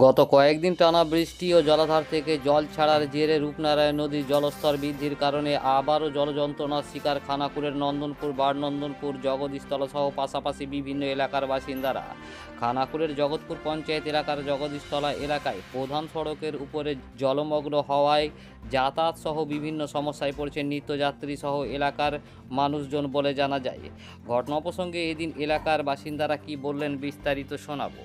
গত কয়েকদিন টানা বৃষ্টি ও জলাধার থেকে জল ছাড়ার জেরে রূপনারায়ণ নদীর জলস্তর বৃদ্ধির কারণে আবারও জলযন্ত্রণার শিকার খানাকুলের নন্দনপুর, বারনন্দনপুর জগদীশতলা সহ পাশাপাশি বিভিন্ন এলাকার বাসিন্দারা। খানাকুলের জগৎপুর পঞ্চায়েত এলাকার জগদীশতলা এলাকায় প্রধান সড়কের উপরে জলমগ্ন হওয়ায় যাতায়াত সহ বিভিন্ন সমস্যায় পড়ছে নিত্যযাত্রী সহ এলাকার মানুষজন বলে জানা যায়। ঘটনা প্রসঙ্গে এদিন এলাকার বাসিন্দারা কি বললেন বিস্তারিত শোনাবো।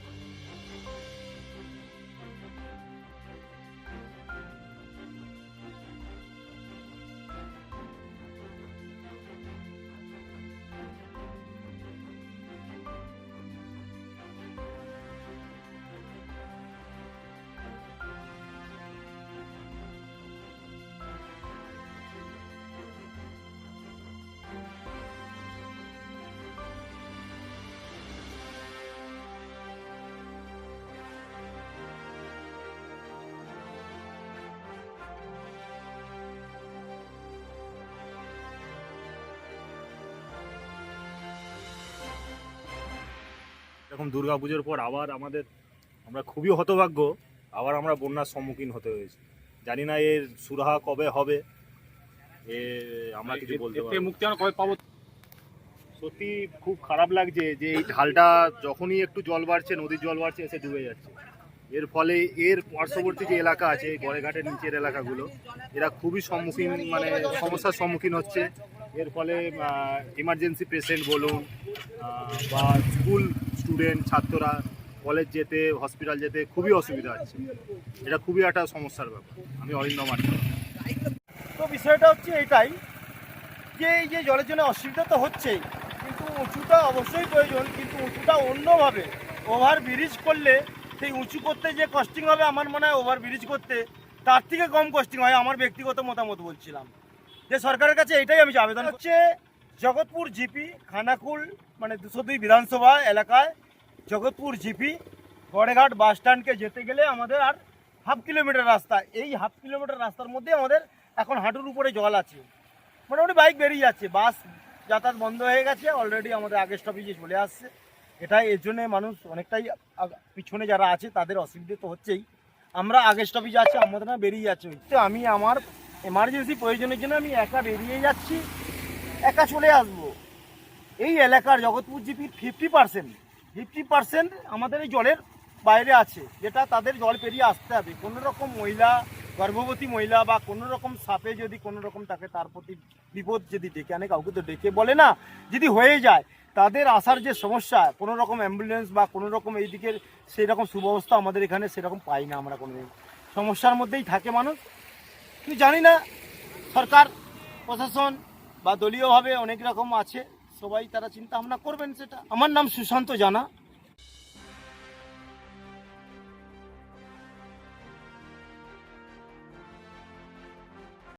এরকম দুর্গাপুজোর পর আবার আমাদের আমরা খুবই হতভাগ্য আবার আমরা বন্যার সম্মুখীন হতে হয়েছে। জানি না এর সুরাহা কবে হবে এ আমরা কিছু বলতে পারব মুক্তি আমরা কবে পাবো? সত্যি খুব খারাপ লাগছে যে এই ঢালটা যখনই একটু জল বাড়ছে নদীর জল বাড়ছে এসে ডুবে যাচ্ছে। এর ফলে এর পার্শ্ববর্তী যে এলাকা আছে গড়েঘাটের নিচের এলাকাগুলো এরা খুবই সম্মুখীন মানে সমস্যার সম্মুখীন হচ্ছে। এর ফলে ইমার্জেন্সি পেশেন্ট বলুন বা স্কুল স্টুডেন্ট ছাত্ররা কলেজ যেতে হসপিটাল যেতে খুবই অসুবিধা হচ্ছে এটা খুবই একটা সমস্যার ব্যাপার। আমি অরিন্দম আটকে তো বিষয়টা হচ্ছে এটাই যে এই যে জলের জন্য অসুবিধা তো হচ্ছেই কিন্তু উঁচুটা অবশ্যই প্রয়োজন কিন্তু উঁচুটা অন্যভাবে ওভার ব্রিজ করলে সেই উঁচু করতে যে কস্টিং হবে আমার মনে হয় ওভার ব্রিজ করতে তার থেকে কম কস্টিং হয় আমার ব্যক্তিগত মতামত বলছিলাম। যে সরকারের কাছে এটাই আমি আবেদন হচ্ছে জগৎপুর জিপি, খানাকুল মানে দুশো দুই বিধানসভা এলাকায় জগৎপুর জিপি, গড়েঘাট বাস স্ট্যান্ডকে যেতে গেলে আমাদের আর হাফ কিলোমিটার রাস্তা। এই হাফ কিলোমিটার রাস্তার মধ্যে আমাদের এখন হাঁটুর উপরে জল আছে। মোটামুটি বাইক বেরিয়ে যাচ্ছে। বাস যাতায়াত বন্ধ হয়ে গেছে। অলরেডি আমাদের আগের স্টপেজে চলে আসছে। এটা এর জন্য মানুষ অনেকটাই পিছনে যারা আছে, তাদের অসুবিধে তো হচ্ছেই। আমরা আগের স্টপেজে আছি, আমাদের না বেরিয়ে যাচ্ছে। তো আমি আমার এমার্জেন্সি প্রয়োজনের জন্য আমি একা বেরিয়ে যাচ্ছি। একা চলে আসব। এই এলাকার জগৎপুর জিপির ফিফটি পার্সেন্ট ফিফটি পার্সেন্ট আমাদের এই জলের বাইরে আছে, যেটা তাদের জল পেরিয়ে আসতে হবে। কোনো রকম মহিলা, গর্ভবতী মহিলা বা কোনো রকম সাপে যদি কোনো রকম তাকে তার প্রতি বিপদ যদি ডেকে আনে, কাউকে তো ডেকে বলে না, যদি হয়ে যায়, তাদের আসার যে সমস্যা কোনো রকম অ্যাম্বুলেন্স বা কোনো রকম এই দিকের সেই রকম সুব্যবস্থা আমাদের এখানে সেরকম পাই না আমরা কোনো সমস্যার মধ্যেই থাকে মানুষ। কিন্তু জানি না সরকার, প্রশাসন বা দলীয়ভাবে অনেক রকম আছে, সবাই তারা চিন্তা ভাবনা করবেন সেটা। আমার নাম সুশান্ত জানা।